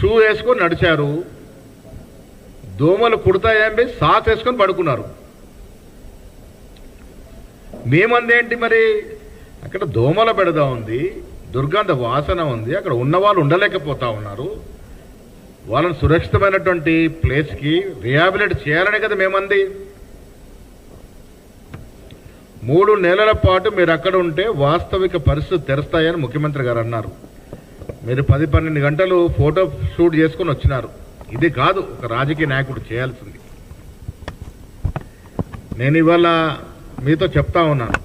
Shoe వేసుకొని నడిచారు. దోమలు కుడతాయని సాత్ వేసుకొని పడుకున్నారు. మేమందేంటి మరి? అక్కడ దోమల బెడద ఉంది దుర్గంధ వాసన ఉంది అక్కడ ఉన్న వాళ్ళు ఉండలేకపోతా ఉన్నారు. వాళ్ళని సురక్షితమైనటువంటి ప్లేస్కి రిహాబిలిట్ చేయాలనే కదా మేమంది. మూడు నెలల పాటు మీరు అక్కడ ఉంటే వాస్తవిక పరిస్థితి తెరుస్తాయని ముఖ్యమంత్రి గారు అన్నారు. మీరు పది పన్నెండు గంటలు ఫోటో షూట్ చేసుకొని వచ్చినారు. ఇది కాదు ఒక రాజకీయ నాయకుడు చేయాల్సింది. నేను ఇవాళ మీతో చెప్తా ఉన్నాను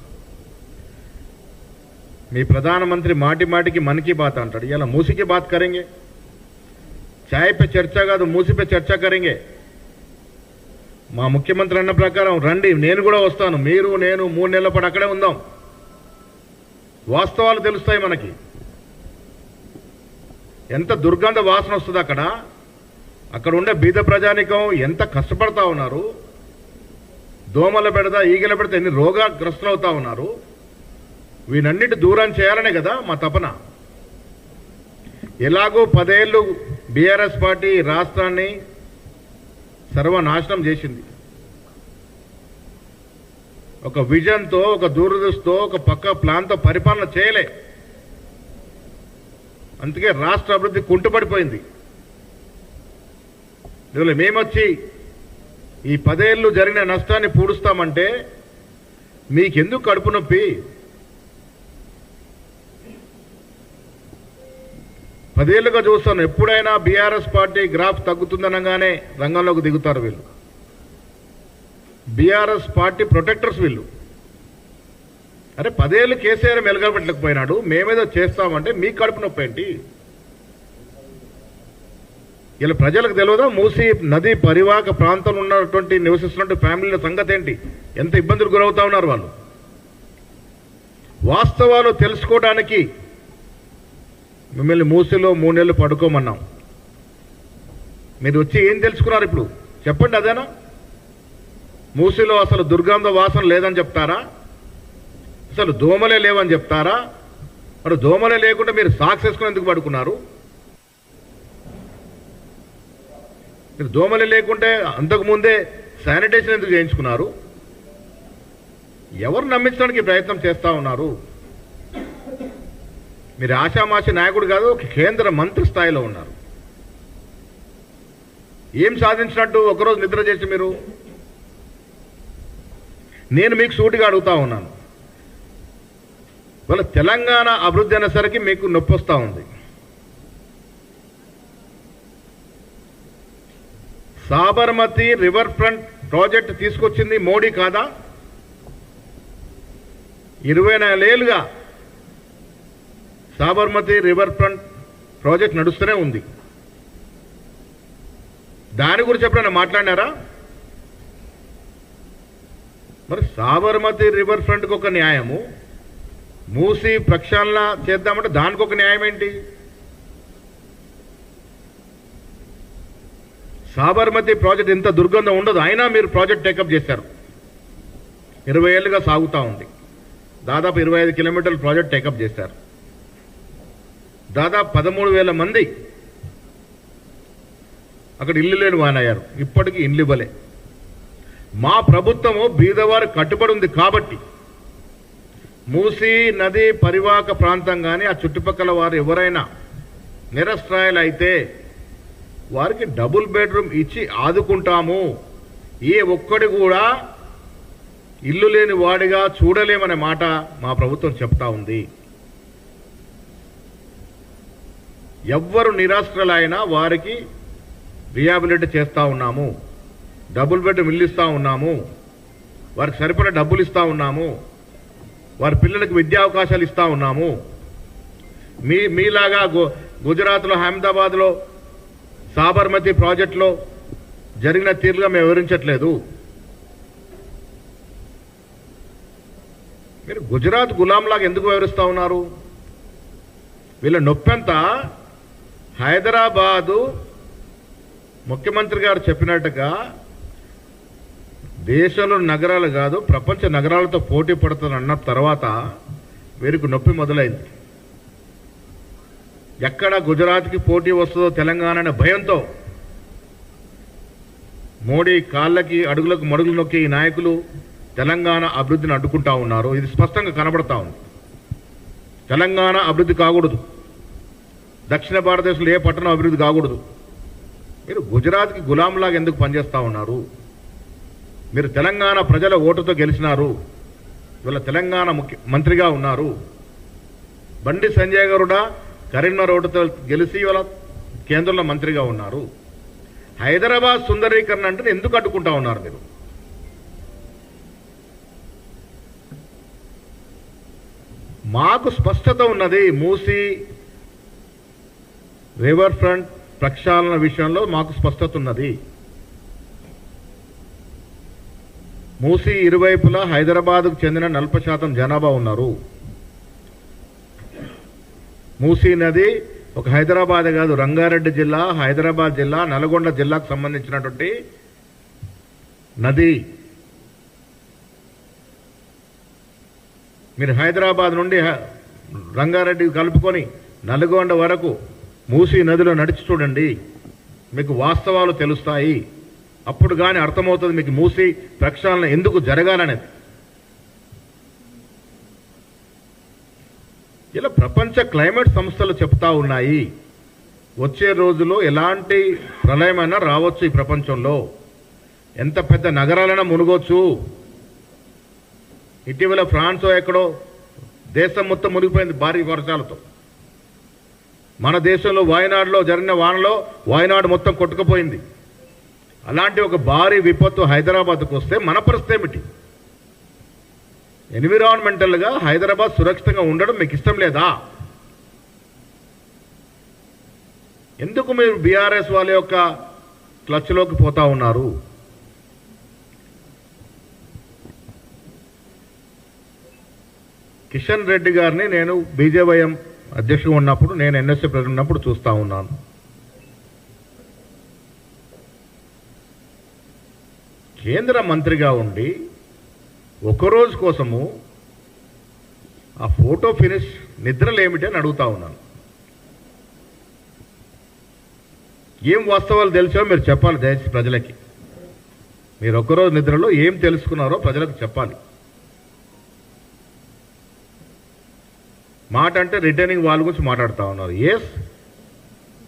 మీ ప్రధానమంత్రి మాటి మాటికి మన్ కీ బాత్ అంటాడు. ఇలా మూసికి బాత్ కరెంగే? చాయ్ పే చర్చ కాదు మూసిపై చర్చ కరెంగే? మా ముఖ్యమంత్రి అన్న ప్రకారం రండి నేను కూడా వస్తాను. మీరు నేను మూడు నెలల పాటు అక్కడే ఉందాం. వాస్తవాలు తెలుస్తాయి మనకి. ఎంత దుర్గంధ వాసన వస్తుంది అక్కడ? అక్కడ ఉండే బీద ప్రజానికం ఎంత కష్టపడతా ఉన్నారు? దోమల పెడతా ఈగల పెడతా ఎన్ని రోగాగ్రస్తులు అవుతా ఉన్నారు? వీనన్నిటి దూరం చేయాలనే కదా మా తపన. ఎలాగో పదేళ్ళు బీఆర్ఎస్ పార్టీ రాష్ట్రాన్ని సర్వనాశనం చేసింది. ఒక విజన్తో ఒక దూరదృష్టితో ఒక పక్క ప్లాన్తో పరిపాలన చేయలే. అందుకే రాష్ట్ర అభివృద్ధి కుంటుపడిపోయింది. ఇవాళ మేమొచ్చి ఈ పదేళ్ళు జరిగిన నష్టాన్ని పూడుస్తామంటే మీకెందుకు కడుపు నొప్పి? పదేళ్ళుగా చూస్తాను ఎప్పుడైనా బీఆర్ఎస్ పార్టీ గ్రాఫ్ తగ్గుతుందనగానే రంగంలోకి దిగుతారు వీళ్ళు. బీఆర్ఎస్ పార్టీ ప్రొటెక్టర్స్ వీళ్ళు. అరే పదేళ్ళు కేసీఆర్ మెలగబెట్టలేకపోయినాడు మేమేదో చేస్తామంటే మీ కడుపు నొప్పి ఏంటి? ఇలా ప్రజలకు తెలియదా మూసి నది పరివాహక ప్రాంతంలో ఉన్నటువంటి నివసిస్తున్నటువంటి ఫ్యామిలీల సంగతి ఏంటి? ఎంత ఇబ్బందులు గురవుతా ఉన్నారు వాళ్ళు? వాస్తవాలు తెలుసుకోవడానికి మిమ్మల్ని మూసిలో మూడు నెలలు పడుకోమన్నాం. మీరు వచ్చి ఏం తెలుసుకున్నారు ఇప్పుడు? చెప్పండి అదేనా? మూసిలో అసలు దుర్గంధ వాసన లేదని చెప్తారా? అసలు దోమలే లేవని చెప్తారా? మరి దోమలే లేకుండా మీరు సాక్స్ వేసుకుని ఎందుకు పడుకున్నారు? మీరు దోమలే లేకుంటే అంతకు ముందే శానిటేషన్ ఎందుకు చేయించుకున్నారు? ఎవరు నమ్మించడానికి ప్రయత్నం చేస్తా ఉన్నారు? మీరు ఆశామాషి నాయకుడు కాదు ఒక కేంద్ర మంత్రి స్థాయిలో ఉన్నారు. ఏం సాధించినట్టు ఒకరోజు నిద్ర చేసి మీరు? నేను మీకు సూటిగా అడుగుతా ఉన్నాను. వాళ్ళ తెలంగాణ అభివృద్ధి అనేసరికి మీకు నొప్పి వస్తూ ఉంది. సాబర్మతి రివర్ ఫ్రంట్ ప్రాజెక్ట్ తీసుకొచ్చింది మోడీ కాదా? ఇరవై నాలుగేళ్ళుగా సాబర్మతి రివర్ ఫ్రంట్ ప్రాజెక్ట్ నడుస్తూనే ఉంది. దాని గురించి ఎప్పుడైనా మాట్లాడినారా? మరి సాబర్మతి రివర్ ఫ్రంట్కి ఒక న్యాయము మూసి ప్రక్షాళన చేద్దామంటే దానికి ఒక న్యాయం ఏంటి? సాబర్మతి ప్రాజెక్ట్ ఇంత దుర్గంధం ఉండదు. అయినా మీరు ప్రాజెక్ట్ టేకప్ చేశారు. ఇరవై ఏళ్ళుగా సాగుతూ ఉంది. దాదాపు ఇరవై ఐదు కిలోమీటర్ల ప్రాజెక్ట్ టేకప్ చేశారు. దాదాపు పదమూడు వేల మంది అక్కడ ఇల్లు లేని వానయ్యారు. ఇప్పటికీ ఇల్లు ఇవ్వలే మా ప్రభుత్వము బీదవారు కట్టుబడి ఉంది కాబట్టి మూసీ నది పరివాహక ప్రాంతం కానీ ఆ చుట్టుపక్కల వారు ఎవరైనా నిరస్త్రాయులు అయితే వారికి డబుల్ బెడ్రూమ్ ఇచ్చి ఆదుకుంటాము. ఏ ఒక్కడి కూడా ఇల్లు లేని వాడిగా చూడలేమనే మాట మా ప్రభుత్వం చెప్తా ఉంది. ఎవ్వరు నిరాశ్రలైనా వారికి రియాబిలిటీ చేస్తూ ఉన్నాము. డబుల్ బెడ్ ఇల్లు ఇస్తూ ఉన్నాము. వారికి సరిపడా డబ్బులు ఇస్తూ ఉన్నాము. వారి పిల్లలకు విద్యా అవకాశాలు ఇస్తూ ఉన్నాము. మీ మీలాగా గు గుజరాత్లో అహ్మదాబాద్లో సాబర్మతి ప్రాజెక్టులో జరిగిన తీరుగా మేము వివరించట్లేదు. మీరు గుజరాత్ గులాంలాగా ఎందుకు వివరిస్తూ ఉన్నారు? వీళ్ళ నొప్పంతా? హైదరాబాదు ముఖ్యమంత్రి గారు చెప్పినట్టుగా దేశంలో నగరాలు కాదు ప్రపంచ నగరాలతో పోటీ పడుతుందన్న తర్వాత వీరికి నొప్పి మొదలైంది. ఎక్కడ గుజరాత్కి పోటీ వస్తుందో తెలంగాణ అనే భయంతో మోడీ కాళ్ళకి అడుగులకు మడుగులు నొక్కే ఈ నాయకులు తెలంగాణ అభివృద్ధిని అడ్డుకుంటా ఉన్నారు. ఇది స్పష్టంగా కనబడతా ఉంది. తెలంగాణ అభివృద్ధి కాకూడదు. దక్షిణ భారతదేశంలో ఏ పట్టణం అభివృద్ధి కాకూడదు. మీరు గుజరాత్కి గులాంలాగా ఎందుకు పనిచేస్తూ ఉన్నారు? మీరు తెలంగాణ ప్రజల ఓటుతో గెలిచినారు ఇవాళ తెలంగాణ ముఖ్య మంత్రిగా ఉన్నారు. బండి సంజయ్ గారుడా కరీంనగర్ ఓటుతో గెలిచి ఇవాళ కేంద్రంలో మంత్రిగా ఉన్నారు. హైదరాబాద్ సుందరీకరణ అంటే ఎందుకు అడ్డుకుంటా ఉన్నారు మీరు? మాకు స్పష్టత ఉన్నది మూసి రివర్ ఫ్రంట్ ప్రక్షాళన విషయంలో మాకు స్పష్టత ఉన్నది. మూసీ ఇరువైపులా హైదరాబాద్కు చెందిన నలభై శాతం జనాభా ఉన్నారు. మూసీ నది ఒక హైదరాబాద్ కాదు రంగారెడ్డి జిల్లా హైదరాబాద్ జిల్లా నల్గొండ జిల్లాకు సంబంధించినటువంటి నది. మీరు హైదరాబాద్ నుండి హ- రంగారెడ్డి కలుపుకొని నల్గొండ వరకు మూసీ నదిలో నడిచి చూడండి. మీకు వాస్తవాలు తెలుస్తాయి. అప్పుడు కానీ అర్థమవుతుంది మీకు మూసి ప్రక్షాళన ఎందుకు జరగాలనేది. ఇలా ప్రపంచ క్లైమేట్ సంస్థలు చెప్తా ఉన్నాయి. వచ్చే రోజులో ఎలాంటి ప్రళయమైనా రావచ్చు ఈ ప్రపంచంలో. ఎంత పెద్ద నగరాలైనా మునుగొచ్చు. ఇటీవల ఫ్రాన్స్ ఎక్కడో దేశం మొత్తం మునిగిపోయింది భారీ వర్షాలతో. మన దేశంలో వాయనాడులో జరిగిన వానలో వాయనాడు మొత్తం కొట్టుకుపోయింది. అలాంటి ఒక భారీ విపత్తు హైదరాబాద్కు వస్తే మన పరిస్థితి ఏమిటి? ఎన్విరాన్మెంటల్గా హైదరాబాద్ సురక్షితంగా ఉండడం మీకు ఇష్టం లేదా? ఎందుకు మీరు బీఆర్ఎస్ వాళ్ళ యొక్క క్లచ్లోకి పోతా ఉన్నారు? కిషన్ రెడ్డి గారిని నేను బీజేవైఎం అధ్యక్షుడు ఉన్నప్పుడు నేను ఎన్ఎస్సీ ప్రెసిడెంట్ ఉన్నప్పుడు చూస్తూ ఉన్నాను. కేంద్ర మంత్రిగా ఉండి ఒకరోజు కోసము ఆ ఫోటో ఫినిష్ నిద్రలేమిటి అని అడుగుతా ఉన్నాను. ఏం వాస్తవాలు తెలిసో మీరు చెప్పాలి దయచేసి ప్రజలకి. మీరు ఒక్కరోజు నిద్రలో ఏం తెలుసుకున్నారో ప్రజలకు చెప్పాలి. మాట అంటే రిటర్నింగ్ వాళ్ళ గురించి మాట్లాడుతూ ఉన్నారు. ఎస్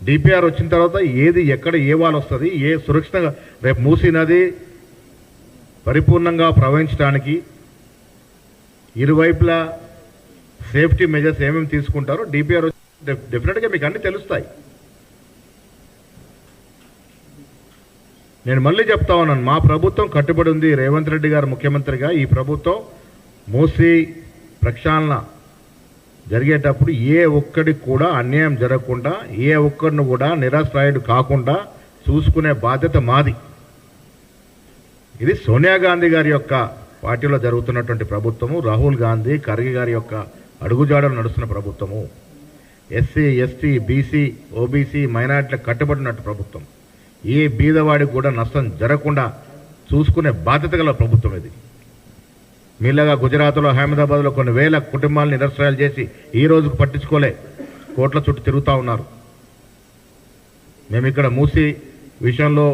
డిపిఆర్ వచ్చిన తర్వాత ఏది ఎక్కడ ఏ వాళ్ళు వస్తుంది ఏ సురక్షితంగా రేపు మూసినది పరిపూర్ణంగా ప్రవహించడానికి ఇరువైపులా సేఫ్టీ మెజర్స్ ఏమేమి తీసుకుంటారో డిపిఆర్ డెఫినెట్గా మీకు అన్ని తెలుస్తాయి. నేను మళ్ళీ చెప్తా ఉన్నాను మా ప్రభుత్వం కట్టుబడి ఉంది రేవంత్ రెడ్డి గారు ముఖ్యమంత్రిగా ఈ ప్రభుత్వం మూసి ప్రక్షాళన జరిగేటప్పుడు ఏ ఒక్కడికి కూడా అన్యాయం జరగకుండా ఏ ఒక్కరిని కూడా నిరాశ్రాయుడు కాకుండా చూసుకునే బాధ్యత మాది. ఇది సోనియా గాంధీ గారి యొక్క పార్టీలో జరుగుతున్నటువంటి ప్రభుత్వము రాహుల్ గాంధీ ఖర్గే గారి యొక్క అడుగుజాడలు నడుస్తున్న ప్రభుత్వము. ఎస్సీ ఎస్టీ బీసీ ఓబీసీ మైనార్టీలకు కట్టుబడినట్టు ప్రభుత్వం. ఏ బీదవాడికి కూడా నష్టం జరగకుండా చూసుకునే బాధ్యత గల ప్రభుత్వం ఇది. మీలాగా గుజరాత్లో అహ్మదాబాద్లో కొన్ని వేల కుటుంబాలను నిరసనాలు చేసి ఈ రోజుకు పట్టించుకోలే. కోట్ల చుట్టూ తిరుగుతూ ఉన్నారు. మేము ఇక్కడ మూసి విషయంలో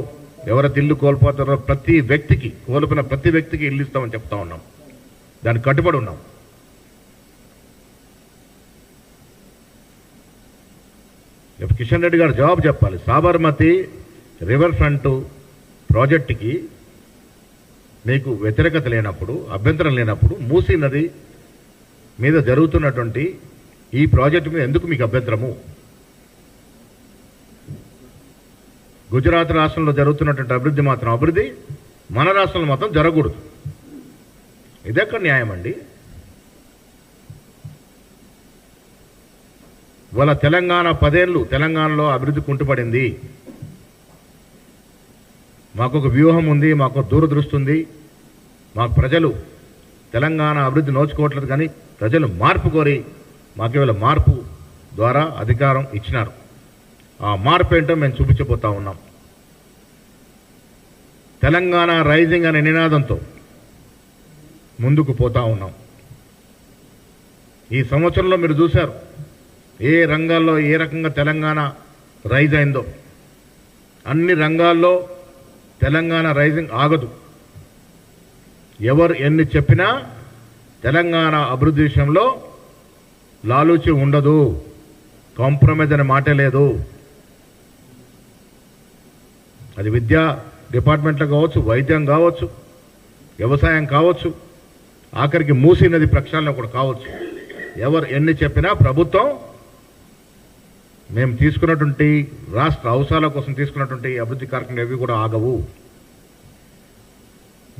ఎవరైతే ఇల్లు కోల్పోతారో ప్రతి వ్యక్తికి కోల్పోయిన ప్రతి వ్యక్తికి ఇల్లు ఇస్తామని చెప్తా ఉన్నాం. దానికి కట్టుబడి ఉన్నాం. రేపు కిషన్ రెడ్డి గారు జవాబు చెప్పాలి. సాబర్మతి రివర్ ఫ్రంట్ ప్రాజెక్టుకి మీకు వ్యతిరేకత లేనప్పుడు అభ్యంతరం లేనప్పుడు మూసీ నది మీద జరుగుతున్నటువంటి ఈ ప్రాజెక్టు మీద ఎందుకు మీకు అభ్యంతరము? గుజరాత్ రాష్ట్రంలో జరుగుతున్నటువంటి అభివృద్ధి మాత్రం అభివృద్ధి మన రాష్ట్రంలో మాత్రం జరగకూడదు. ఇదెక్కడ న్యాయం అండి? వాళ్ళ తెలంగాణ పదేళ్ళు తెలంగాణలో అభివృద్ధి కుంటుపడింది. మాకు ఒక వ్యూహం ఉంది మాకు దూరదృష్టి ఉంది. మాకు ప్రజలు తెలంగాణ అభివృద్ధి నోచుకోవట్లేదు కానీ ప్రజలు మార్పు కోరి మాకు ఇవాళ మార్పు ద్వారా అధికారం ఇచ్చినారు. మార్పు ఏంటో మేము చూపించబోతా ఉన్నాం. తెలంగాణ రైజింగ్ అనే నినాదంతో ముందుకు పోతా ఉన్నాం. ఈ సంవత్సరంలో మీరు చూశారు ఏ రంగాల్లో ఏ రకంగా తెలంగాణ రైజ్ అయిందో. అన్ని రంగాల్లో తెలంగాణ రైజింగ్ ఆగదు. ఎవరు ఎన్ని చెప్పినా తెలంగాణ అభివృద్ధి విషయంలో లాలూచి ఉండదు. కాంప్రమైజ్ అనే మాటే లేదు. అది విద్యా డిపార్ట్మెంట్లో కావచ్చు వైద్యం కావచ్చు వ్యవసాయం కావచ్చు ఆఖరికి మూసీ నది ప్రక్షాళన కూడా కావచ్చు. ఎవరు ఎన్ని చెప్పినా ప్రభుత్వం మేము తీసుకున్నటువంటి రాష్ట్ర అవసరాల కోసం తీసుకున్నటువంటి అభివృద్ధి కార్యక్రమాలు ఏవి కూడా ఆగవు.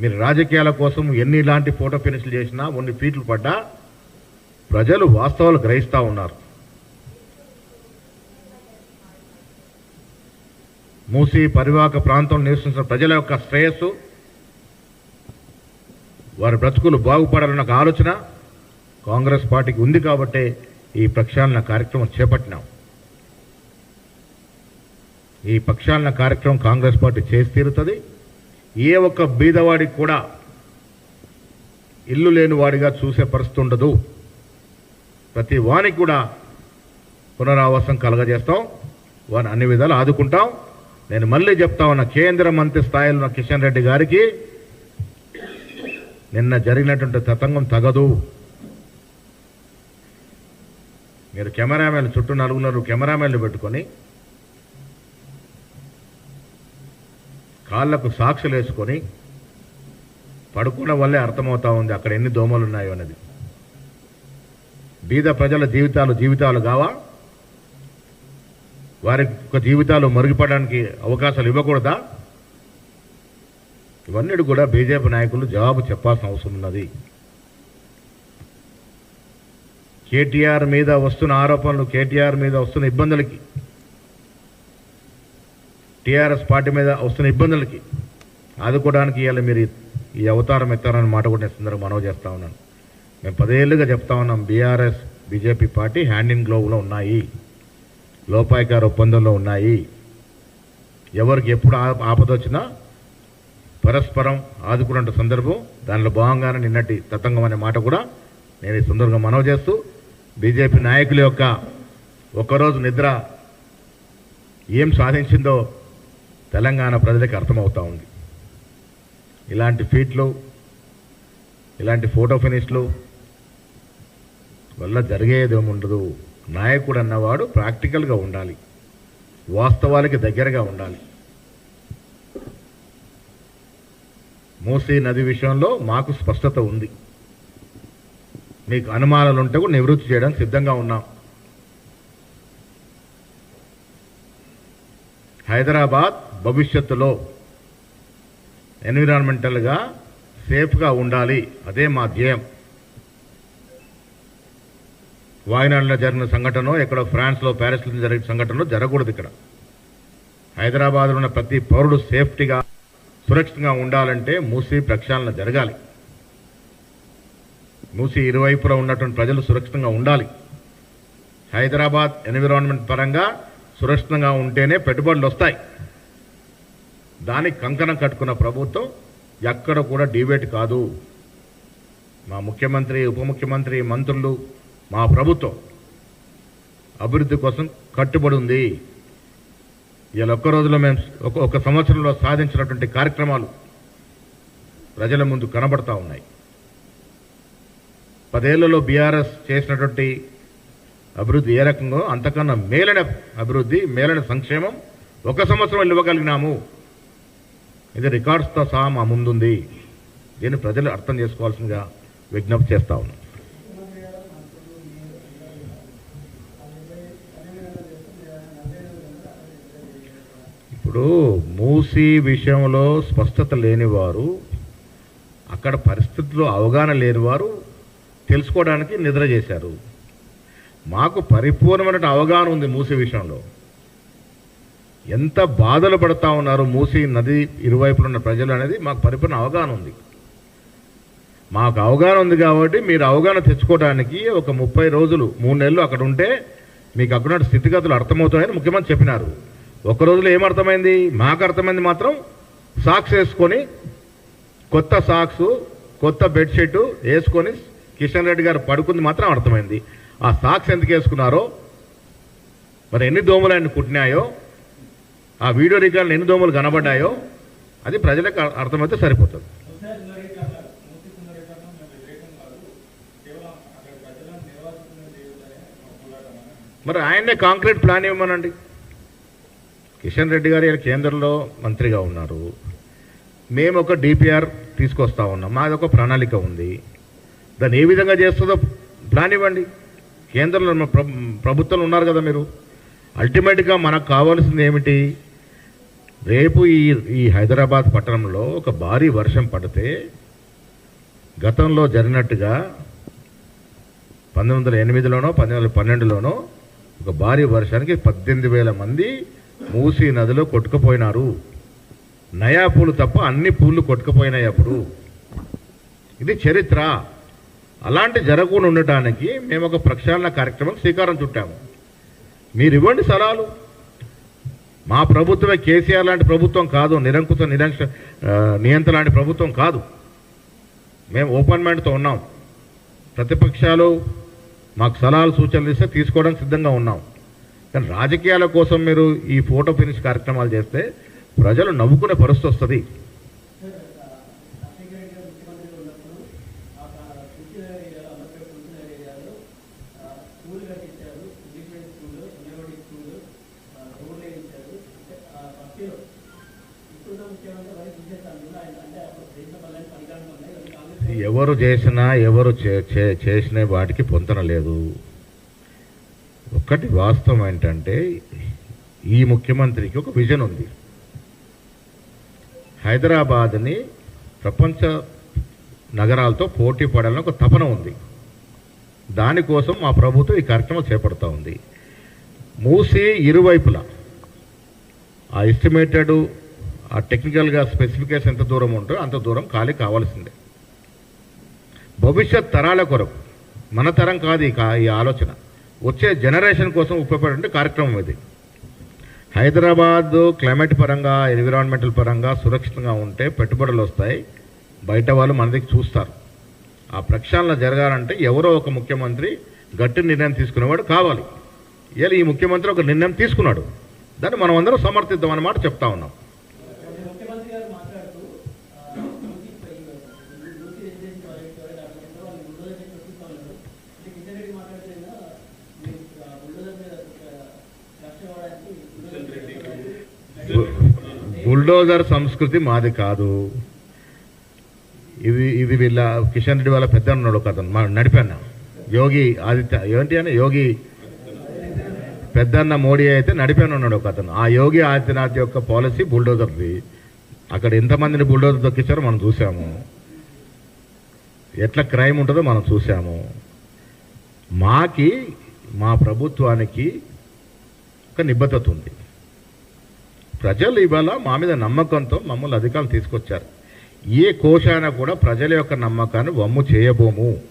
మీరు రాజకీయాల కోసం ఎన్ని ఇలాంటి ఫోటో ఫినిష్లు చేసినా కొన్ని ఫీట్లు పడ్డా ప్రజలు వాస్తవాలు గ్రహిస్తూ ఉన్నారు. మూసి పరివాహక ప్రాంతంలో నివసించిన ప్రజల యొక్క శ్రేయస్సు వారి బ్రతుకులు బాగుపడాలన్న ఒక ఆలోచన కాంగ్రెస్ పార్టీకి ఉంది కాబట్టే ఈ ప్రక్షాళన కార్యక్రమం చేపట్టినాం. ఈ ప్రక్షాళన కార్యక్రమం కాంగ్రెస్ పార్టీ చేసి తీరుతుంది. ఏ ఒక్క బీదవాడికి కూడా ఇల్లు లేని వాడిగా చూసే పరిస్థితి ఉండదు. ప్రతి వానికి కూడా పునరావాసం కలగజేస్తాం. వారిని అన్ని విధాలు ఆదుకుంటాం. నేను మళ్ళీ చెప్తా ఉన్న కేంద్ర మంత్రి స్థాయిలో ఉన్న కిషన్ రెడ్డి గారికి నిన్న జరిగినటువంటి తతంగం తగదు. మీరు కెమెరామెన్ చుట్టూ నలుగురు కెమెరామెన్లు పెట్టుకొని కాళ్ళకు సాక్షులు వేసుకొని పడుకోవడం వల్లే అర్థమవుతా ఉంది అక్కడ ఎన్ని దోమలు ఉన్నాయో అనేది. బీద ప్రజల జీవితాలు జీవితాలు కావా? వారి యొక్క జీవితాలు మరుగుపడడానికి అవకాశాలు ఇవ్వకూడదా? ఇవన్నీ కూడా బీజేపీ నాయకులు జవాబు చెప్పాల్సిన అవసరం ఉన్నది. కేటీఆర్ మీద వస్తున్న ఆరోపణలు కేటీఆర్ మీద వస్తున్న ఇబ్బందులకి టీఆర్ఎస్ పార్టీ మీద వస్తున్న ఇబ్బందులకి ఆదుకోవడానికి ఇవాళ మీరు ఈ అవతారం ఎత్తారని మాట కూడా నేను మనవి చేస్తా ఉన్నాను. మేము పదేళ్ళుగా చెప్తా ఉన్నాం BRS BJP party hand in గ్లోవ్లో ఉన్నాయి. లోపాయికార ఒప్పందంలో ఉన్నాయి. ఎవరికి ఎప్పుడు ఆ- ఆపద వచ్చినా పరస్పరం ఆదుకున్న సందర్భం దానిలో భాగంగానే నిన్నటి తతంగం అనే మాట కూడా నేను ఈ సందర్భంగా మనవి చేస్తూ బీజేపీ నాయకుల యొక్క ఒక్కరోజు నిద్ర ఏం సాధించిందో తెలంగాణ ప్రజలకు అర్థమవుతూ ఉంది. ఇలాంటి ఫీట్లు ఇలాంటి ఫోటో ఫినిష్లు వల్ల జరిగేది నాయకుడు అన్నవాడు ప్రాక్టికల్గా ఉండాలి. వాస్తవాలకి దగ్గరగా ఉండాలి. మూసీ నది విషయంలో మాకు స్పష్టత ఉంది. మీకు అనుమానాలు ఉంటే కూడా నివృత్తి చేయడానికి సిద్ధంగా ఉన్నాం. హైదరాబాద్ భవిష్యత్తులో ఎన్విరాన్మెంటల్గా సేఫ్గా ఉండాలి. అదే మా ధ్యేయం. వాయినాడులో జరిగిన సంఘటన ఎక్కడో ఫ్రాన్స్లో ప్యారిస్లో జరిగిన సంఘటనలో జరగకూడదు ఇక్కడ. హైదరాబాద్లో ఉన్న ప్రతి పౌరుడు సేఫ్టీగా సురక్షితంగా ఉండాలంటే మూసీ ప్రక్షాళన జరగాలి. మూసీ ఇరువైపులా ఉన్నటువంటి ప్రజలు సురక్షితంగా ఉండాలి. హైదరాబాద్ ఎన్విరాన్మెంట్ పరంగా సురక్షితంగా ఉంటేనే పెట్టుబడులు వస్తాయి. దానికి కంకణం కట్టుకున్న ప్రభుత్వం ఎక్కడ కూడా డిబేట్ కాదు. మా ముఖ్యమంత్రి ఉప ముఖ్యమంత్రి మంత్రులు మా ప్రభుత్వం అభివృద్ధి కోసం కట్టుబడి ఉంది. ఇలా ఒక్క రోజులో మేము ఒక ఒక సంవత్సరంలో సాధించినటువంటి కార్యక్రమాలు ప్రజల ముందు కనబడతా ఉన్నాయి. పదేళ్ళలో బీఆర్ఎస్ చేసినటువంటి అభివృద్ధి ఏ రకంగా అంతకన్నా మేలైన అభివృద్ధి మేలైన సంక్షేమం ఒక సంవత్సరం ఇవ్వగలిగినాము. ఇది రికార్డ్స్తో సహా మా ముందుంది. దీన్ని ప్రజలు అర్థం చేసుకోవాల్సిందిగా విజ్ఞప్తి చేస్తా ఉన్నాం. ఇప్పుడు మూసీ విషయంలో స్పష్టత లేనివారు అక్కడ పరిస్థితుల్లో అవగాహన లేనివారు తెలుసుకోవడానికి నిద్ర చేశారు. మాకు పరిపూర్ణమైన అవగాహన ఉంది మూసీ విషయంలో. ఎంత బాధలు పడతా ఉన్నారు మూసీ నది ఇరువైపులు ఉన్న ప్రజలు అనేది మాకు పరిపూర్ణ అవగాహన ఉంది. మాకు అవగాహన ఉంది కాబట్టి మీరు అవగాహన తెచ్చుకోవడానికి ఒక ముప్పై రోజులు మూడు నెలలు అక్కడ ఉంటే మీకు అక్కడ స్థితిగతులు అర్థమవుతాయని ముఖ్యమంత్రి చెప్పినారు. ఒక రోజులో ఏమర్థమైంది మాకు అర్థమైంది మాత్రం సాక్స్ వేసుకొని కొత్త సాక్స్ కొత్త బెడ్షీట్ వేసుకొని కిషన్ రెడ్డి గారు పడుకుంది మాత్రం అర్థమైంది. ఆ సాక్స్ ఎందుకు వేసుకున్నారో మరి ఎన్ని దోమలు ఆయన కుట్టినాయో ఆ వీడియో రికార్డులు ఎన్ని దోమలు కనబడ్డాయో అది ప్రజలకు అర్థమైతే సరిపోతుంది. మరి ఆయన్నే కాంక్రీట్ ప్లాన్ ఇవ్వమనండి. కిషన్ రెడ్డి గారు ఇలా కేంద్రంలో మంత్రిగా ఉన్నారు. మేము ఒక డిపిఆర్ తీసుకొస్తా ఉన్నాం. మాది ఒక ప్రణాళిక ఉంది. దాన్ని ఏ విధంగా చేస్తుందో ప్లాన్ ఇవ్వండి కేంద్రంలో ప్రభుత్వం ప్రభుత్వంలో ఉన్నారు కదా మీరు. అల్టిమేట్గా మనకు కావాల్సింది ఏమిటి? రేపు ఈ ఈ హైదరాబాద్ పట్టణంలో ఒక భారీ వర్షం పడితే గతంలో జరిగినట్టుగా పంతొమ్మిది వందల ఎనిమిదిలోనో పంతొమ్మిది వందల పన్నెండులోనో ఒక భారీ వర్షానికి పద్దెనిమిది వేల మంది మూసీ నదిలో కొట్టుకుపోయినారు. నయా పూలు తప్ప అన్ని పూలు కొట్టుకుపోయినాయి అప్పుడు. ఇది చరిత్ర. అలాంటి జరగకుండా ఉండటానికి మేము ఒక ప్రక్షాళన కార్యక్రమం శ్రీకారం చుట్టాము. మీరు ఇవ్వండి సలహాలు. మా ప్రభుత్వమే కేసీఆర్ లాంటి ప్రభుత్వం కాదు నిరంకుశ నిరంక్ష నియంత్రణ లాంటి ప్రభుత్వం కాదు. మేము ఓపెన్ మైండ్తో ఉన్నాం. ప్రతిపక్షాలు మాకు సలహాలు సూచనలు ఇస్తే తీసుకోవడానికి సిద్ధంగా ఉన్నాం. కానీ రాజకీయాల కోసం మీరు ఈ ఫోటో ఫినిష్ కార్యక్రమాలు చేస్తే ప్రజలు నవ్వుకునే పరిస్థితి వస్తుంది. ఎవరు చేసినా ఎవరు చే- చే- చేసిన వాటికి పొంతన లేదు. ఒక్కటి వాస్తవం ఏంటంటే ఈ ముఖ్యమంత్రికి ఒక విజన్ ఉంది. హైదరాబాద్ని ప్రపంచ నగరాలతో పోటీ పడాలని ఒక తపన ఉంది. దానికోసం మా ప్రభుత్వం ఈ కార్యక్రమం చేపడుతూ ఉంది. మూసి ఇరువైపులా ఆ ఎస్టిమేటెడ్ ఆ టెక్నికల్గా స్పెసిఫికేషన్ ఎంత దూరం ఉంటుందో అంత దూరం ఖాళీ కావాల్సిందే. భవిష్యత్ తరాల కొరకు మన తరం కాదు కా- ఈ ఆలోచన. వచ్చే జనరేషన్ కోసం ఉపయోగపడే కార్యక్రమం ఇది. హైదరాబాద్ క్లైమేట్ పరంగా ఎన్విరాన్మెంటల్ పరంగా సురక్షితంగా ఉంటే పెట్టుబడులు వస్తాయి. బయట వాళ్ళు మన దగ్గర చూస్తారు. ఆ ప్రక్షాళన జరగాలంటే ఎవరో ఒక ముఖ్యమంత్రి గట్టి నిర్ణయం తీసుకునేవాడు కావాలి. ఇలా ఈ ముఖ్యమంత్రి ఒక నిర్ణయం తీసుకున్నాడు. దాన్ని మనం అందరం సమర్థిద్దాం అన్నమాట చెప్తా ఉన్నాం ముఖ్యమంత్రి గారు మాట్లాడుతూ ఆ, నూతి నూతి రెసిడెన్సీ ప్రాజెక్ట్ ఎవరైతే అక్కడ వాళ్ళు బుల్డోజర్ చేసి చూపిస్తా ఉన్నారు అంటే కిషన్ రెడ్డి మాట్లాడితే మీరు ఆ, బుల్డోజర్ మీద ఆ, లక్ష్య ఇవ్వడానికి బుల్డోజర్ సంస్కృతి మాది కాదు. ఇది ఇది వీళ్ళ కిషన్ రెడ్డి వాళ్ళ పెద్ద ఉన్నాడు ఒక అతను. మా నడిపన్న. యోగి ఆదిత్య ఏంటి అని యోగి పెద్దన్న మోడీ అయితే నడిపాను ఉన్నాడు ఒక అతను. ఆ యోగి ఆదిత్యనాథ్ యొక్క పాలసీ బుల్డోజర్ది. అక్కడ ఎంతమందిని బుల్డోజర్ దొక్కించారో మనం చూసాము ఎట్లా క్రైమ్ ఉంటుందో మనం చూసాము మాకి మా ప్రభుత్వానికి ఒక నిబద్ధత ఉంది. ప్రజలు ఇవాళ మా మీద నమ్మకంతో మమ్మల్ని అధికారులు తీసుకొచ్చారు. ఏ కోశాన కూడా ప్రజల యొక్క నమ్మకాన్ని వమ్ము చేయబోము.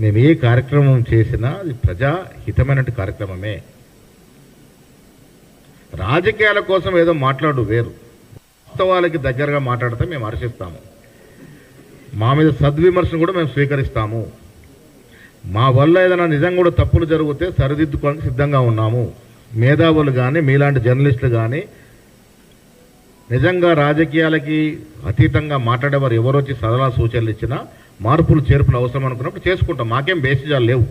మేము ఏ కార్యక్రమం చేసినా అది ప్రజా కార్యక్రమమే. రాజకీయాల కోసం ఏదో మాట్లాడు వేరు. వాస్తవాలకి దగ్గరగా మాట్లాడితే మేము హర్షిస్తాము మా మీద సద్విమర్శను కూడా మేము స్వీకరిస్తాము. మా వల్ల ఏదైనా నిజంగా కూడా తప్పులు జరిగితే సరిదిద్దుకోవడానికి సిద్ధంగా ఉన్నాము. మేధావులు కానీ మీలాంటి జర్నలిస్టులు కానీ నిజంగా రాజకీయాలకి అతీతంగా మాట్లాడేవారు ఎవరు వచ్చి సలహా సూచనలు ఇచ్చినా మార్పులు చేర్పులు అవసరం అనుకున్నప్పుడు చేసుకుంటాం. మాకేం బేసిజాలు లేవు.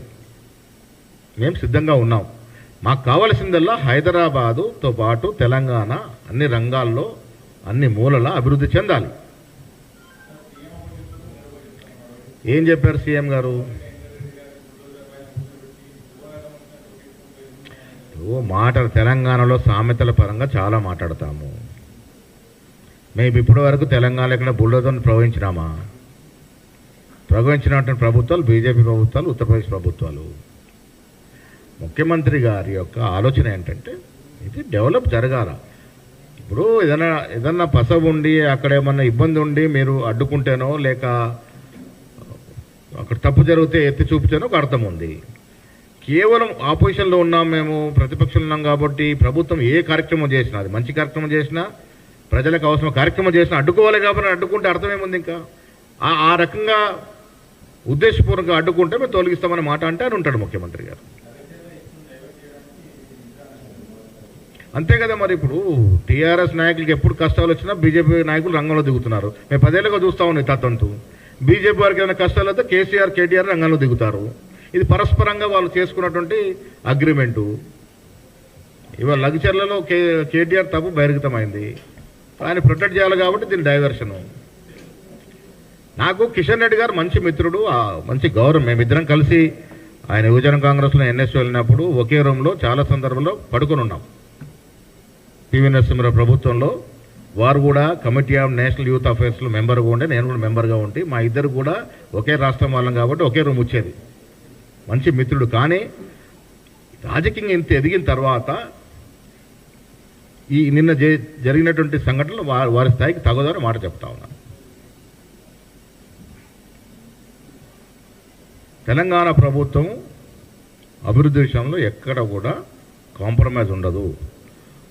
మేము సిద్ధంగా ఉన్నాం. మాకు కావలసిందల్లా హైదరాబాదుతో పాటు తెలంగాణ అన్ని రంగాల్లో అన్ని మూలల అభివృద్ధి చెందాలి. ఏం చెప్పారు సీఎం గారు? ఓ మాట తెలంగాణలో సామెతల పరంగా చాలా మాట్లాడతాము. మేము ఇప్పటి వరకు తెలంగాణ ఎక్కడ బుల్డోజర్ని ప్రవహించినామా? ప్రవహించినటువంటి ప్రభుత్వాలు బీజేపీ ప్రభుత్వాలు ఉత్తరప్రదేశ్ ప్రభుత్వాలు. ముఖ్యమంత్రి గారి యొక్క ఆలోచన ఏంటంటే ఇది డెవలప్ జరగాల. ఇప్పుడు ఏదైనా ఏదన్నా పసవు ఉండి అక్కడ ఏమన్నా ఇబ్బంది ఉండి మీరు అడ్డుకుంటేనో లేక అక్కడ తప్పు జరిగితే ఎత్తి చూపితేనో ఒక అర్థం ఉంది. కేవలం ఆపోజిషన్లో ఉన్నాం మేము ప్రతిపక్షంలో ఉన్నాం కాబట్టి ప్రభుత్వం ఏ కార్యక్రమం చేసినా అది మంచి కార్యక్రమం చేసినా ప్రజలకు అవసరం కార్యక్రమం చేసినా అడ్డుకోవాలి కాబట్టి అడ్డుకుంటే అర్థం ఏముంది ఇంకా? ఆ రకంగా ఉద్దేశపూర్వకంగా అడ్డుకుంటే మేము తొలగిస్తామనే మాట అంటే అని ఉంటాడు ముఖ్యమంత్రి గారు. అంతే కదా మరి ఇప్పుడు టీఆర్ఎస్ నాయకులకి ఎప్పుడు కష్టాలు వచ్చినా బీజేపీ నాయకులు రంగంలో దిగుతున్నారు. మేము పదేళ్ళుగా చూస్తా ఉన్నాం తత్వంతో బీజేపీ వారికి ఏమైనా కష్టాలు అయితే కేసీఆర్ కేటీఆర్ రంగంలో దిగుతారు. ఇది పరస్పరంగా వాళ్ళు చేసుకున్నటువంటి అగ్రిమెంటు. ఇవాళ లగ్చర్లలో కే కేటీఆర్ తప్పు బహిర్గతమైంది. ఆయన ప్రొటెక్ట్ చేయాలి కాబట్టి దీని డైవర్షను. నాకు కిషన్ రెడ్డి గారు మంచి మిత్రుడు మంచి గౌరవం. మేమిద్దరం కలిసి ఆయన యువజన కాంగ్రెస్లో ఎన్ఎస్ వెళ్ళినప్పుడు ఒకే రూమ్లో చాలా సందర్భంలో పడుకొని ఉన్నాం. పివి నరసింహరావు ప్రభుత్వంలో వారు కూడా కమిటీ ఆఫ్ నేషనల్ యూత్ అఫైర్స్లో మెంబర్గా ఉండే నేను కూడా మెంబర్గా ఉంటే మా ఇద్దరు కూడా ఒకే రాష్ట్రం వాళ్ళం కాబట్టి ఒకే రూమ్ వచ్చేది. మంచి మిత్రుడు కానీ రాజకీయంగా ఇంత ఎదిగిన తర్వాత ఈ నిన్న జరిగినటువంటి సంఘటనలు వారి వారి స్థాయికి తగదని మాట చెప్తా ఉన్నాను తెలంగాణ ప్రభుత్వం అభివృద్ధి విషయంలో ఎక్కడ కూడా కాంప్రమైజ్ ఉండదు.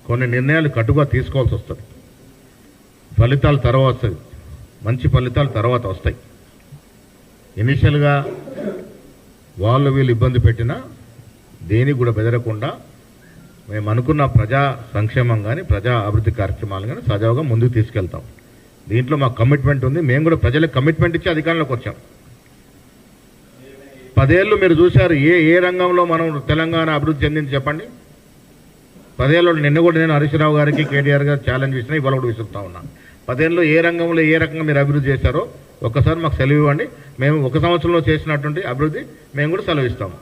కొన్ని నిర్ణయాలు కట్టుగా తీసుకోవాల్సి వస్తుంది. ఫలితాలు తర్వాత మంచి ఫలితాలు తర్వాత వస్తాయి. ఇనిషియల్గా వాళ్ళు వీళ్ళు ఇబ్బంది పెట్టినా దేనికి కూడా బెదరకుండా మేము అనుకున్న ప్రజా సంక్షేమం కానీ ప్రజా అభివృద్ధి కార్యక్రమాలు కానీ సజావుగా ముందుకు తీసుకెళ్తాం. దీంట్లో మాకు కమిట్మెంట్ ఉంది. మేము కూడా ప్రజలకు కమిట్మెంట్ ఇచ్చి అధికారంలోకి వచ్చాం. పదేళ్ళు మీరు చూశారు ఏ ఏ రంగంలో మనం తెలంగాణ అభివృద్ధి చెందింది చెప్పండి? పదేళ్ళు నిన్న కూడా నేను హరీశ్రావు గారికి కేటీఆర్ గారు ఛాలెంజ్ ఇచ్చినా ఇవాళ కూడా విసురుతా ఉన్నా. పదేళ్ళు ఏ రంగంలో ఏ రకంగా మీరు అభివృద్ధి చేశారో ఒక్కసారి మాకు సెలవు ఇవ్వండి. మేము ఒక సంవత్సరంలో చేసినటువంటి అభివృద్ధి మేము కూడా సెలవు ఇస్తాము.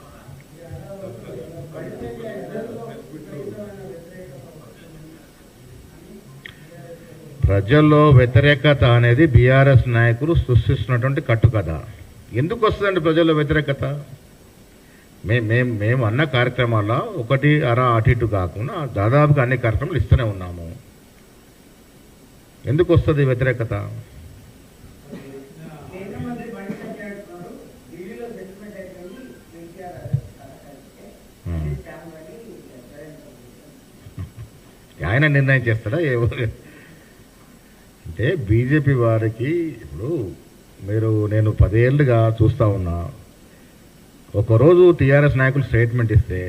ప్రజల్లో వ్యతిరేకత అనేది బీఆర్ఎస్ నాయకులు సృష్టిస్తున్నటువంటి కట్టుకథ. ఎందుకు వస్తుందండి ప్రజల్లో వ్యతిరేకత? మేము మేము మేము అన్న కార్యక్రమాల్లో ఒకటి అర అటు ఇటు కాకుండా దాదాపుగా అన్ని కార్యక్రమాలు ఇస్తూనే ఉన్నాము ఎందుకు వస్తుంది వ్యతిరేకత కేంద్ర మంత్రి బండి సంజయ్ అంటున్నారు ఢిల్లీలో సెటిల్మెంట్ అయిపోయింది కేసీఆర్ కలిస్తే Hmm. స్కామ్ అని ఆయన నిర్ణయం చేస్తాడా? ఏ అంటే బీజేపీ వారికి ఇప్పుడు మీరు నేను పదేళ్ళుగా చూస్తా ఉన్నా ఒకరోజు టీఆర్ఎస్ నాయకులు స్టేట్మెంట్ ఇస్తే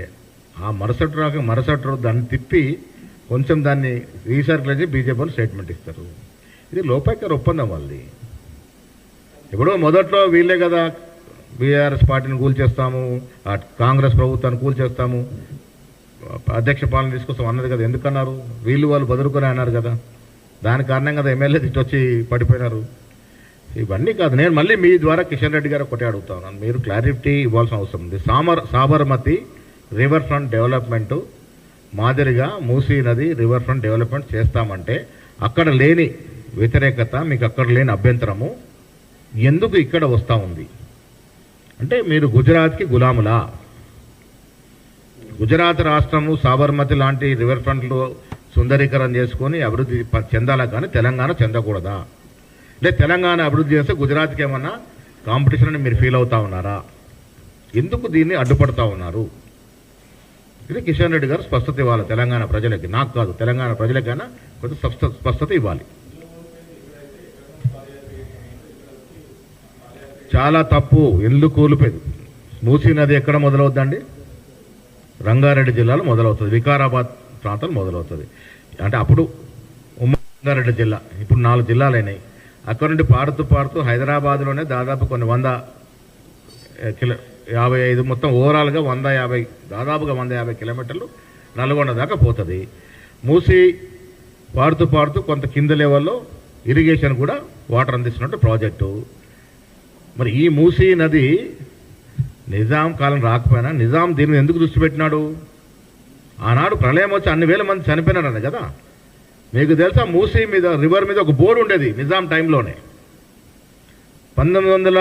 ఆ మరుసటి రాక మరుసటి రోజు దాన్ని తిప్పి కొంచెం దాన్ని రీసర్కిల్ చేసి బీజేపీ వాళ్ళు స్టేట్మెంట్ ఇస్తారు. ఇది లోపాయకర ఒప్పందం వాళ్ళది. ఎప్పుడో మొదట్లో వీళ్ళే కదా బీఆర్ఎస్ పార్టీని కూల్చేస్తాము కాంగ్రెస్ ప్రభుత్వాన్ని కూల్చేస్తాము అధ్యక్ష పాలన తీసుకొస్తాం అన్నది కదా. ఎందుకన్నారు? వీళ్ళు వాళ్ళు బదులుకొని అన్నారు కదా. దాని కారణం కదా ఎమ్మెల్యే తిట్టొచ్చి పడిపోయినారు. ఇవన్నీ కాదు. నేను మళ్ళీ మీ ద్వారా కిషన్ రెడ్డి గారు ఒకటే అడుగుతా ఉన్నాను. మీరు క్లారిటీ ఇవ్వాల్సిన అవసరం ఉంది. సామర్ సాబర్మతి రివర్ ఫ్రంట్ డెవలప్మెంట్ మాదిరిగా మూసీ నది రివర్ ఫ్రంట్ డెవలప్మెంట్ చేస్తామంటే అక్కడ లేని వ్యతిరేకత మీకు అక్కడ లేని అభ్యంతరము ఎందుకు ఇక్కడ వస్తూ ఉంది? అంటే మీరు గుజరాత్కి గులాములా. గుజరాత్ రాష్ట్రము సాబర్మతి లాంటి రివర్ ఫ్రంట్లు సుందరీకరణ చేసుకొని అభివృద్ధి చెందాలా కానీ తెలంగాణ చెందకూడదా? అంటే తెలంగాణ అభివృద్ధి చేస్తే గుజరాత్కి ఏమన్నా కాంపిటీషన్ అని మీరు ఫీల్ అవుతా ఉన్నారా? ఎందుకు దీన్ని అడ్డుపడతా ఉన్నారు? ఇది కిషన్ రెడ్డి గారు స్పష్టత ఇవ్వాలి తెలంగాణ ప్రజలకి. నాకు కాదు తెలంగాణ ప్రజలకైనా కొంచెం స్పష్ట స్పష్టత ఇవ్వాలి. చాలా తప్పు ఇల్లు కూలిపోయింది? మూసీ నది ఎక్కడ మొదలవుద్దండి? రంగారెడ్డి జిల్లాలో మొదలవుతుంది. వికారాబాద్ ప్రాంతం మొదలవుతుంది. అంటే అప్పుడు ఉమ్మడి రంగారెడ్డి జిల్లా ఇప్పుడు నాలుగు జిల్లాలు అయినాయి. అక్కడ నుండి పారుతూ పారుతూ హైదరాబాద్లోనే దాదాపు కొన్ని వంద కిలో యాభై ఐదు మొత్తం ఓవరాల్గా వంద యాభై దాదాపుగా వంద యాభై కిలోమీటర్లు నల్గొండ దాకా పోతుంది. మూసి పారుతూ పారుతూ కొంత కింద లెవెల్లో ఇరిగేషన్ కూడా వాటర్ అందిస్తున్నట్టు ప్రాజెక్టు. మరి ఈ మూసీ నది నిజాం కాలం రాకపోయినా నిజాం దీన్ని ఎందుకు దృష్టి పెట్టినాడు? ఆనాడు ప్రళయం వచ్చి అన్ని వేల మంది చనిపోయినారని కదా. మీకు తెలుసా మూసీ మీద రివర్ మీద ఒక బోర్డు ఉండేది నిజాం టైంలోనే. పంతొమ్మిది వందల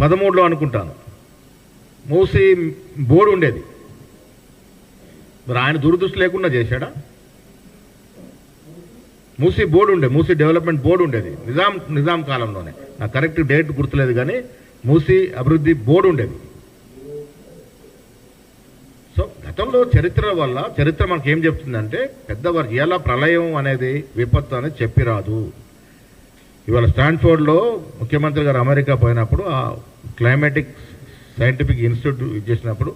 పదమూడులో అనుకుంటాను. మూసి బోర్డు ఉండేది. మరి ఆయన దురదృష్టి లేకుండా చేశాడా? మూసీ బోర్డు ఉండే మూసీ డెవలప్మెంట్ బోర్డు ఉండేది. నిజాం నిజాం కాలంలోనే. నాకు కరెక్ట్ డేట్ గుర్తులేదు కానీ మూసీ అభివృద్ధి బోర్డు ఉండేది. సో గతంలో చరిత్ర వల్ల చరిత్ర మనకి ఏం చెప్తుందంటే పెద్దవారు ఎలా ప్రళయం అనేది విపత్తు అనేది చెప్పిరాదు. ఇవాళ స్టాన్ఫోర్డ్లో ముఖ్యమంత్రి గారు అమెరికా పోయినప్పుడు ఆ క్లైమాటిక్ సైంటిఫిక్ ఇన్స్టిట్యూట్ చేసినప్పుడు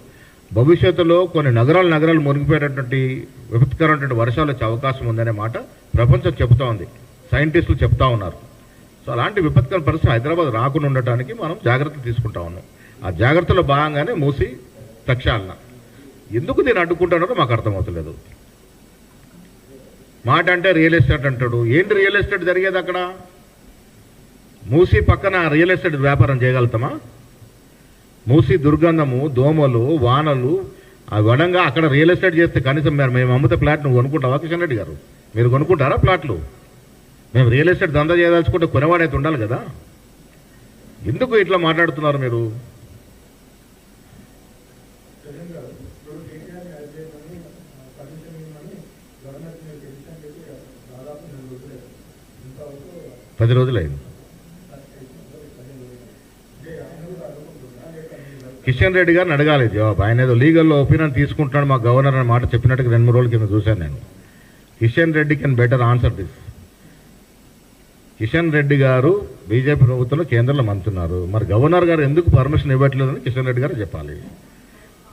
భవిష్యత్తులో కొన్ని నగరాలు నగరాలు మునిగిపోయేటటువంటి విపత్కరమైనటువంటి వర్షాలు వచ్చే అవకాశం ఉందనే మాట ప్రపంచం చెబుతా ఉంది. సైంటిస్టులు చెప్తా ఉన్నారు. సో అలాంటి విపత్కర పరిస్థితి హైదరాబాద్ రాకుండా ఉండటానికి మనం జాగ్రత్తలు తీసుకుంటా ఉన్నాం. ఆ జాగ్రత్తలో భాగంగానే మూసి ప్రక్షాళన. ఎందుకు నేను అడ్డుకుంటానో మాకు అర్థమవుతలేదు. మాట అంటే రియల్ ఎస్టేట్ అంటాడు. ఏంటి రియల్ ఎస్టేట్ జరిగేది అక్కడ? మూసి పక్కన రియల్ ఎస్టేట్ వ్యాపారం చేయగలుగుతామా? మూసి దుర్గంధము దోమలు వానలు అవి వడంగా అక్కడ రియల్ ఎస్టేట్ చేస్తే కనీసం మేము మేము అమ్ముతే ప్లాట్ నువ్వు కొనుక్కుంటావా కిషన్ రెడ్డి గారు? మీరు కొనుక్కుంటారా ప్లాట్లు మేము రియల్ ఎస్టేట్ దందా చేయదలుచుకుంటే కొనవాడైతే ఉండాలి కదా? ఎందుకు ఇట్లా మాట్లాడుతున్నారు మీరు? పది రోజులైంది ఇప్పుడు కేటీఆర్ యాడ్ చేయమని పర్మిషన్ ఇవ్వమని గవర్నర్ మీరు పిటిషన్ పెట్టి దాదాపు రెండు రోజులే ఇంతవరకు పది రోజులైంది అంటే ఆయన కూడా అనుకుంటున్నా లేక మీరు కిషన్ రెడ్డి గారిని అడగాలి జవాబు. ఆయన ఏదో లీగల్లో ఒపీనియన్ తీసుకుంటున్నాడు మా గవర్నర్ అనే మాట చెప్పినట్టుగా రెండు మూడు రోజుల కింద చూశాను నేను. Kishan Reddy can better answer this Kishan Reddy garu BJP ప్రభుత్వంలో కేంద్రంలో మంతున్నారు మరి గవర్నర్ గారు ఎందుకు పర్మిషన్ ఇవ్వట్లేదని కిషన్ రెడ్డి గారు చెప్పాలి.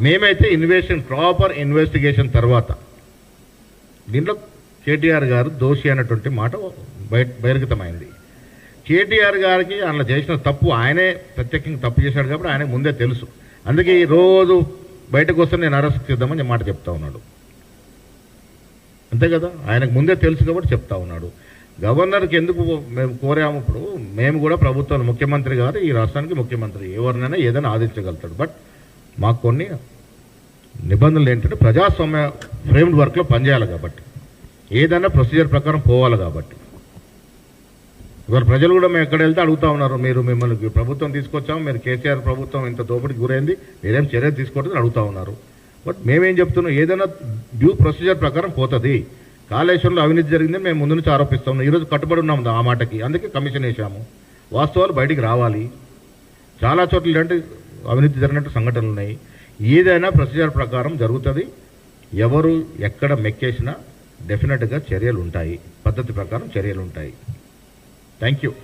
మేమైతే ఇన్వెస్టిగేషన్ ప్రాపర్ ఇన్వెస్టిగేషన్ తర్వాత దీంట్లో కేటీఆర్ గారు దోషి అనేటువంటి మాట బయట బహిర్గతమైంది. కేటీఆర్ గారికి అందులో చేసిన తప్పు ఆయనే ప్రత్యేకంగా తప్పు చేశాడు కాబట్టి ఆయన ముందే తెలుసు. అందుకే ఈ రోజు బయటకు వస్తే నేను అరెస్ట్ చేద్దామని మాట చెప్తా ఉన్నాడు. అంతే కదా? ఆయనకు ముందే తెలుసు కాబట్టి చెప్తా ఉన్నాడు. గవర్నర్కి ఎందుకు మేము కోరాము ఇప్పుడు? మేము కూడా ప్రభుత్వం ముఖ్యమంత్రి గారు ఈ రాష్ట్రానికి ముఖ్యమంత్రి. ఎవరినైనా ఏదైనా ఆదించగలుగుతాడు బట్ మాకు కొన్ని నిబంధనలు ఏంటంటే ప్రజాస్వామ్య ఫ్రేమ్డ్ వర్క్లో పనిచేయాలి కాబట్టి. ఏదైనా ప్రొసీజర్ ప్రకారం పోవాలి కాబట్టి. ఇవాళ ప్రజలు కూడా మేము ఎక్కడ వెళ్తే అడుగుతా ఉన్నారు. మీరు మిమ్మల్ని ప్రభుత్వం తీసుకొచ్చాము మీరు కేసీఆర్ ప్రభుత్వం ఇంత దోపిడికి గురైంది మీరేం చర్య తీసుకోవద్దని అడుగుతా ఉన్నారు. బట్ మేమేం చెప్తున్నాం ఏదైనా డ్యూ ప్రొసీజర్ ప్రకారం పోతుంది. కాళేశ్వరంలో అవినీతి జరిగిందని మేము ముందు నుంచి ఆరోపిస్తాము ఈరోజు కట్టుబడి ఉన్నాం ఆ మాటకి. అందుకే కమిషన్ వేసాము వాస్తవాలు బయటికి రావాలి. చాలా చోట్ల ఇలాంటి అవినీతి జరిగినట్టు సంఘటనలు ఉన్నాయి. ఏదైనా ప్రొసీజర్ ప్రకారం జరుగుతుంది. ఎవరు ఎక్కడ మెక్కేసినా డెఫినెట్గా చర్యలు ఉంటాయి. పద్ధతి ప్రకారం చర్యలు ఉంటాయి. Thank you.